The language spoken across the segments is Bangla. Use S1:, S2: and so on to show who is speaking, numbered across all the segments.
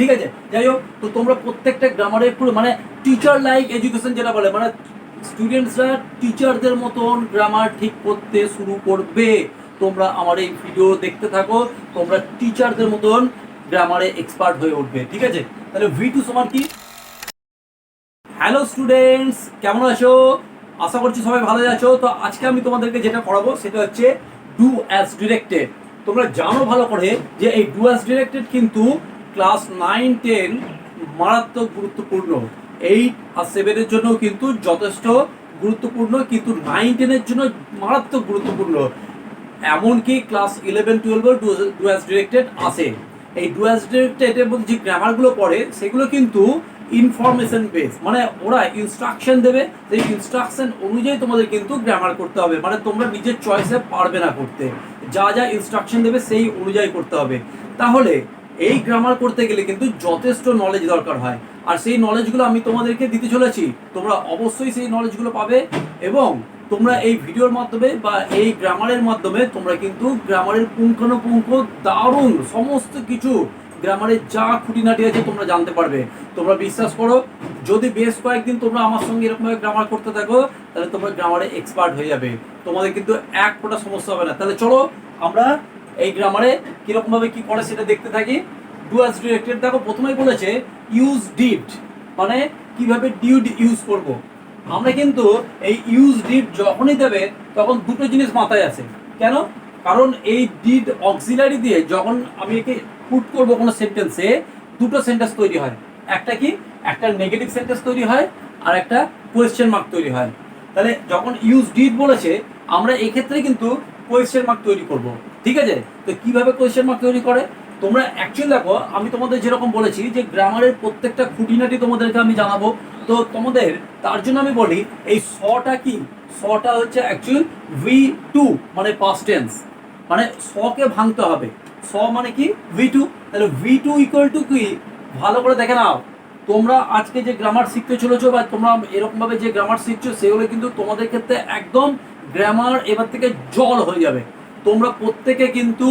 S1: ঠিক আছে? যাই হোক, তো তোমরা প্রত্যেকটা গ্রামারে পুরো মানে টিচার লাইক এডুকেশন যেটা বলে মানে স্টুডেন্টসরা টিচারদের মতন গ্রামার ঠিক করতে শুরু করবে। তোমরা আমার এই ভিডিও দেখতে থাকো, তোমরা টিচারদের মতন গ্রামারে এক্সপার্ট হয়ে উঠবে, ঠিক আছে? তাহলে ভি টু সমান কি? হ্যালো স্টুডেন্টস কেমন আছো? আশা করছি সবাই ভালো আছো। তো আজকে আমি তোমাদেরকে যেটা পড়াবো সেটা হচ্ছে ডু অ্যাজ ডিরেক্টেড তোমরা জানো ভালো করে যে এই ডু অ্যাজ ডিরেক্টেড কিন্তু ক্লাস নাইন, টেন মারাত্মক গুরুত্বপূর্ণ। এইট আর সেভেনের জন্য কিন্তু যথেষ্ট গুরুত্বপূর্ণ, কিন্তু নাইন টেনের জন্য মারাত্মক গুরুত্বপূর্ণ। এমনকি ক্লাস ইলেভেন টুয়েলভেও ডু অ্যাজ ডিরেক্টেড আসে এই ডু অ্যাজ ডিরেক্টেডের মধ্যে যে গ্রামারগুলো পড়ে, সেগুলো কিন্তু ইনফরমেশন বেস মানে ওরা ইনস্ট্রাকশন দেবে, সেই ইনস্ট্রাকশন অনুযায়ী তোমাদের কিন্তু গ্রামার করতে হবে মানে তোমরা নিজের চয়েসে পারবে না করতে। যা যা ইনস্ট্রাকশন দেবে, সেই অনুযায়ী করতে হবে। তাহলে এই গ্রামার করতে গেলে কিন্তু যথেষ্ট নলেজ দরকার হয়। আর সেই নলেজগুলো আমি তোমাদেরকে দিতে চলেছি, তোমরা অবশ্যই সেই নলেজগুলো পাবে এবং তোমরা এই ভিডিওর মাধ্যমে বা এই গ্রামারের মাধ্যমে তোমরা কিন্তু গ্রামারের পুঙ্খানুপুঙ্খ, দারুণ সমস্ত কিছু গ্রামারের যা খুঁটিনাটি আছে তোমরা জানতে পারবে। তোমরা বিশ্বাস করো, যদি বেশ কয়েকদিন তোমরা আমার সঙ্গে এরকমভাবে গ্রামার করতে থাকো, তাহলে তোমরা গ্রামারে এক্সপার্ট হয়ে যাবে। তোমাদের কিন্তু এক ফোঁটা সমস্যা হবে না। তাহলে চলো, আমরা এই গ্রামারে কিরকমভাবে কি করে সেটা দেখতে থাকি। ডু অ্যাজ ডিরেক্টেড দেখো প্রথমেই বলেছে ইউজ ডিড মানে কীভাবে ডিউড ইউজ করব। আমরা কিন্তু এই ইউজ ডিড যখনই দেবে, তখন দুটো জিনিস মাথায় আসে কেন? কারণ এই ডিড অক্সিলারি দিয়ে যখন আমি একে পুট করব কোনো সেন্টেন্সে দুটো সেন্টেন্স তৈরি হয়। একটা কি? একটা নেগেটিভ সেন্টেন্স তৈরি হয়, আর একটা কোয়েশ্চেন মার্ক তৈরি হয়। তাহলে যখন ইউজ ডিড বলেছে, আমরা এক্ষেত্রে কিন্তু কোয়েশ্চেন মার্ক তৈরি করব। ঠিক আছে? তো কীভাবে কোয়েশ্চেন মার্ক তৈরি করে? তোমরা অ্যাকচুয়ালি দেখো, আমি তোমাদের যেরকম বলেছি যে গ্রামারের প্রত্যেকটা খুঁটিনাটি তোমাদেরকে আমি জানাব। তো তোমাদের, তার জন্য আমি বলি, এই শটা কি? শটা হচ্ছে অ্যাকচুয়াল ভি টু মানে পাস্ট টেন্স মানে শকে ভাঙতে হবে। স মানে কি? ভি টু তাহলে ভি টু ইকুয়াল টু কি? ভালো করে দেখে নাও। তোমরা আজকে যে গ্রামার শিখতে চলেছো বা তোমরা এরকমভাবে যে গ্রামার শিখছো, সেগুলো কিন্তু তোমাদের ক্ষেত্রে একদম গ্রামার এবার থেকে জল হয়ে যাবে। তোমরা প্রত্যেকে কিন্তু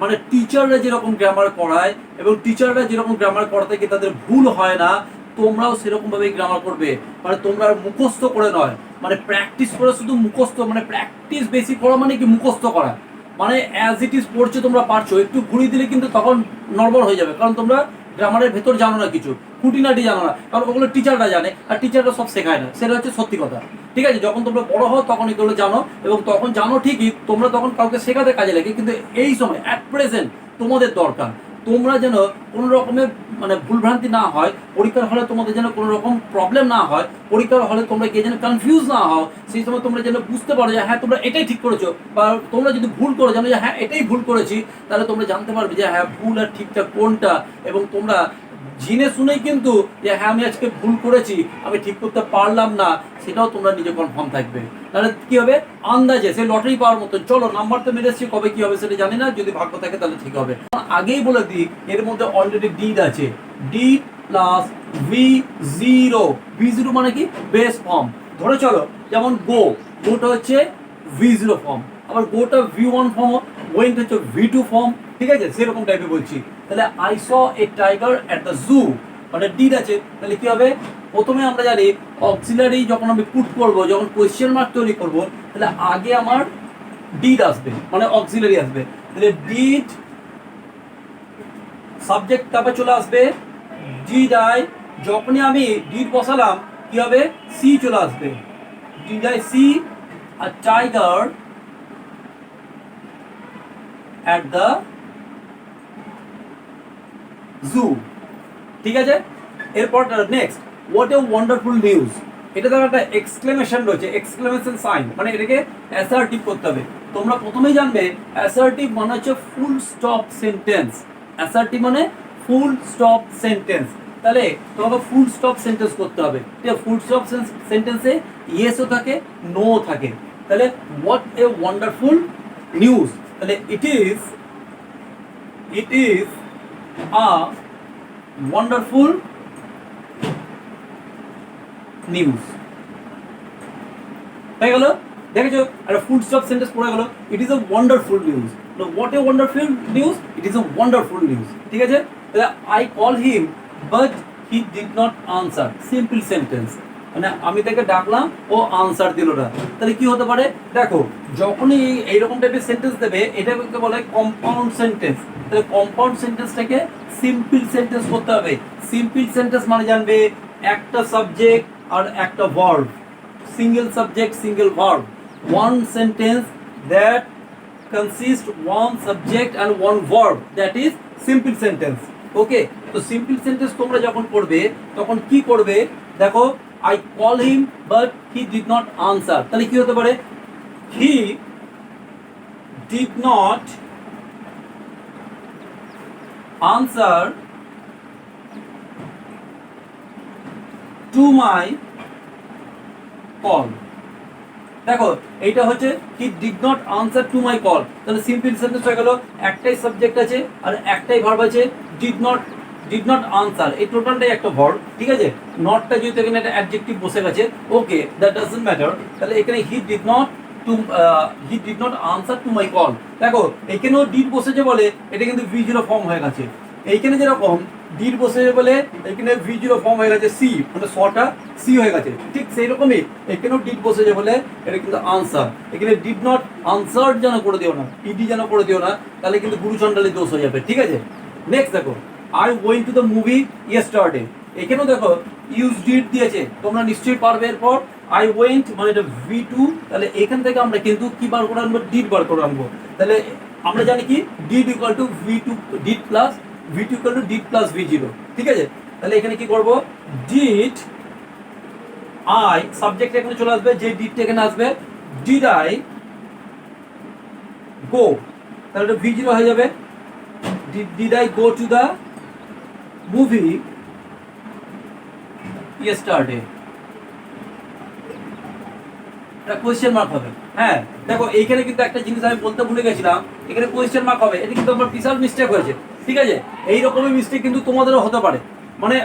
S1: মানে টিচাররা যেরকম গ্রামার করায় এবং টিচাররা যেরকম গ্রামার করাতে গিয়ে তাদের ভুল হয় না, তোমরাও সেরকমভাবে গ্রামার করবে। মানে তোমরা মুখস্থ করে নয়। মানে প্র্যাকটিস করে শুধু মুখস্থ মানে প্র্যাকটিস বেশি করা মানে কি মুখস্থ করা? মানে অ্যাজ ইট ইজ পড়ছে তোমরা পারছ। একটু ঘুরিয়ে দিলে কিন্তু তখন নর্মাল হয়ে যাবে। কারণ তোমরা গ্রামারের ভেতর জানো না কিছু। খুঁটিনাটি জানো না, কারণ ওগুলো টিচাররা জানে, আর টিচাররা সব শেখায় না, সেটা হচ্ছে সত্যি কথা। ঠিক আছে, যখন তোমরা বড় হও তখন এগুলো জানো, এবং তখন জানো ঠিকই, তোমরা তখন কাউকে শেখাতে কাজে লাগে, কিন্তু এই সময় অ্যাট প্রেজেন্ট তোমাদের দরকার। তোমরা যেন কোনো রকমের মানে ভুলভ্রান্তি না হয়, পরীক্ষার হলে তোমাদের যেন কোনো রকম প্রবলেম না হয়, পরীক্ষার হলে তোমরা গিয়ে যেন কনফিউজ না হও, সেই সময় তোমরা যেন বুঝতে পারো যে হ্যাঁ তোমরা এটাই ঠিক করেছ, বা তোমরা যদি ভুল করো জানো যে হ্যাঁ এটাই ভুল করেছি, তাহলে তোমরা জানতে পারবে যে হ্যাঁ ভুল আর ঠিকঠাক কোনটা, এবং তোমরা জেনে শুনেই কিন্তু যে হ্যাঁ আমি আজকে ভুল করেছি, আমি ঠিক করতে পারলাম না, সেটাও তোমরা নিজে কনফার্ম থাকবে। তাহলে কি হবে? আন্দাজে, সে লটারি পাওয়ার মতন। চলো নাম্বার তো মেরেছি, কবে কি হবে সেটা জানি না, যদি ভাগ্য থাকে তাহলে ঠিক হবে। আগেই বলে দিই, এর মধ্যে অলরেডি ডিড আছে। D plus V zero V zero মানে কি? বেস ফর্ম ধরে চলো, যেমন গো গোটা হচ্ছে ভি জিরো ফর্ম আবার গোটা ভি ওয়ান ফর্ম ওয়েন্ট হচ্ছে ভি টু ফর্ম ঠিক আছে? সেরকম টাইপের বলছি। তাহলে I saw a tiger at the zoo মানে ডিড আছে। তাহলে কি হবে? প্রথমে আমরা জানি অক্সিলারি যখন আমি পুট করব, যখন কোয়েশ্চেন মার্ক তৈরি করব, তাহলে আগে আমার ডিড আসবে। মানে অক্সিলারি আসবে। তাহলে ডিড সাবজেক্ট তারপরে চলে আসবে। ডিড আই যখনই আমি ডিড বসালাম, কি হবে? সি চলে আসবে। Did I see a tiger at the zoo ঠিক আছে? এরপর next what a wonderful news এটা তো একটা এক্সক্লেমেশন রয়েছে এক্সক্লেমেশন সাইন মানে এটাকে অ্যাসার্টিভ করতে হবে। তোমরা প্রথমেই জানবে অ্যাসার্টিভ মানে হচ্ছে ফুল স্টপ সেন্টেন্স অ্যাসার্টিভ মানে ফুল স্টপ সেন্টেন্স তাহলে তোমাকে ফুল স্টপ সেন্টেন্স করতে হবে। ঠিক ফুল স্টপ সেন্টেন্সে ইয়েসও থাকে নো থাকে। তাহলে হোয়াট এ ওয়ান্ডারফুল নিউজ তাহলে it is it is a wonderful news হয়ে গেল দেখেছ, একটা ফুল স্টপ সেন্টেন্স পড়ে গেল it is a wonderful news what a wonderful news it is a wonderful news ঠিক আছে? তাহলে I call him but he did not answer simple sentence মানে আমি তাকে ডাকলাম, ও আনসার দিল না। তাহলে কি হতে পারে? দেখো, যখনই এইরকম টাইপের সেন্টেন্স দেবে, এটা করতে বলে কম্পাউন্ড সেন্টেন্স তাহলে কম্পাউন্ড সেন্টেন্সটাকে সিম্পল সেন্টেন্স করতে হবে। সিম্পল সেন্টেন্স মানে জানবে একটা সাবজেক্ট আর একটা verb single subject single verb one sentence that consist one subject and one verb that is simple sentence okay তো সিম্পল সেন্টেন্স তোমরা যখন পড়বে, তখন কি করবে? দেখো I call him but he did not answer তাহলে কি হতে পারে? He did not answer to my call দেখো, এইটা হচ্ছে he did not answer to my call তাহলে সিম্পল সেন্টেন্স হয়ে গেল, একটাই সাবজেক্ট আছে আর একটাই ভার্ব আছে did not did not answer এই টোটালটাই একটা ভার্ব ঠিক আছে? নটটা যেহেতু এখানে একটা অ্যাডজেক্টিভ বসে গেছে ওকে দ্যাট ডাজন্ট ম্যাটার তাহলে এখানে he did not to he did not answer to my call দেখো, এখানেও ডিড বসেছে বলে, এটা কিন্তু ভি জিরো ফর্ম হয়ে গেছে। এইখানে যেরকম ডিড বসেছে বলে, এখানে ভি জিরো ফর্ম হয়ে গেছে সি মানে শটা সি হয়ে গেছে। ঠিক সেই রকমই এখানেও ডিড বসেছে বলে, এটা কিন্তু আনসার এখানে ডিড নট আনসার যেন করে দিও না ইডি যেন করে দিও না, তাহলে কিন্তু গুরুচণ্ডালি দোষ হয়ে যাবে, ঠিক আছে? নেক্সট দেখো I went to the movie yesterday এখানেও দেখো ইউজ ডিড দিয়েছে, তোমরা নিশ্চয়ই পারবে এরপর আই ওয়েন্ট মানে এটা ভি টু তাহলে এখান থেকে আমরা কিন্তু কি বার করে আনব? ডিড বার করে আনব। তাহলে আমরা জানি কি? Did equal to V two did plus V two equal to did plus V zero ঠিক আছে? তাহলে এখানে কি করব? ডিড আই সাবজেক্ট এখানে চলে আসবে, যে ডিডটা এখানে আসবে ডিড আই গো তাহলে ভি জিরো হয়ে যাবে। Did I go to the movie yesterday এটা কোয়েশ্চেন মার্ক হবে। হ্যাঁ দেখো, এইখানে কিন্তু একটা জিনিস আমি বলতে ভুলে গেছিলাম। এখানে কোয়েশ্চেন মার্ক হবে। এটা কিন্তু আমার বিশাল মিস্টেক হয়েছে। ঠিক আছে? এই রকমের মিস্টেক কিন্তু তোমাদেরও হতে পারে। মানে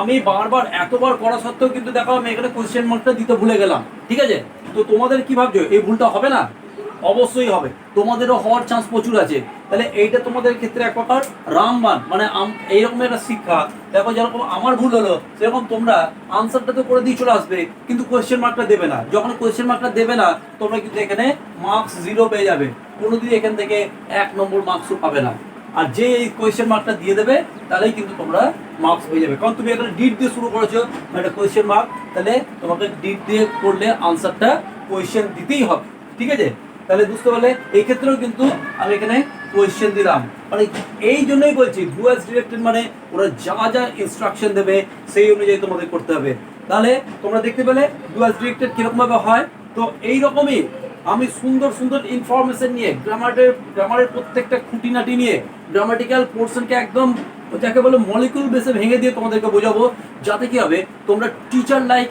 S1: আমি বারবার, এতবার করা সত্ত্বেও কিন্তু দেখো, আমি এখানে কোয়েশ্চেন মার্কটা দিতে ভুলে গেলাম। ঠিক আছে? তো তোমাদের কি ভাবছ? এই ভুলটা হবে না? অবশ্যই হবে। তোমাদেরও হওয়ার চান্স প্রচুর আছে। তাহলে এইটা তোমাদের ক্ষেত্রে এক প্রকার রামবান মানে এইরকম একটা শিক্ষা। দেখো যেরকম আমার ভুল হলো, সেরকম তোমরা আনসারটা তো করে দিয়ে চলে আসবে, কিন্তু কোয়েশ্চেন মার্কটা দেবে না। যখন কোয়েশ্চেন মার্কটা দেবে না, তোমরা কিন্তু এখানে মার্কস জিরো পেয়ে যাবে। কোনোদিন এখান থেকে এক নম্বর মার্কসও পাবে না। আর যে এই কোয়েশ্চেন মার্কটা দিয়ে দেবে, তাহলেই কিন্তু তোমরা মার্কস পেয়ে যাবে। কারণ তুমি এখানে ডিট দিয়ে শুরু করেছ একটা কোয়েশ্চেন মার্ক তাহলে তোমাকে ডিট দিয়ে করলে আনসারটা কোয়েশ্চেন দিতেই হবে। ঠিক আছে? তাহলে বুঝতে পারলে এই ক্ষেত্রেও কিন্তু আমি এখানে কোয়েশ্চেন দিলাম। মানে এই জন্যই বলছি ডুয়াস ডিরেক্টেড মানে ওরা যা যা ইনস্ট্রাকশন দেবে, সেই অনুযায়ী তোমাদের করতে হবে। তাহলে তোমরা দেখতে পেলে ডুয়াস ডিরেক্টেড কীরকম ভাবে হয়? তো এই রকমই আমি সুন্দর সুন্দর ইনফরমেশন নিয়ে গ্রামারের গ্রামারের প্রত্যেকটা খুঁটিনাটি নিয়ে গ্রামাটিক্যাল পোর্শনকে একদম যাকে বলে মলিকুল বেসে ভেঙে দিয়ে তোমাদেরকে বোঝাবো। যাতে কি হবে, তোমরা টিচার লাইক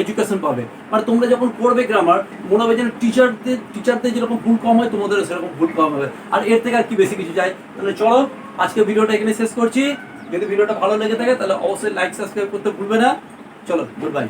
S1: এডুকেশন পাবে। মানে তোমরা যখন পড়বে গ্রামার মনে হবে যেন টিচারদের টিচারদের যেরকম ভুল কম হয়, তোমাদেরও সেরকম ভুল কম হবে। আর এর থেকে আর কি বেশি কিছু চাই তাহলে চলো, আজকে ভিডিওটা এখানে শেষ করছি। যদি ভিডিওটা ভালো লেগে থাকে, তাহলে অবশ্যই লাইক সাবস্ক্রাইব করতে ভুলবে না। চলো গুড বাই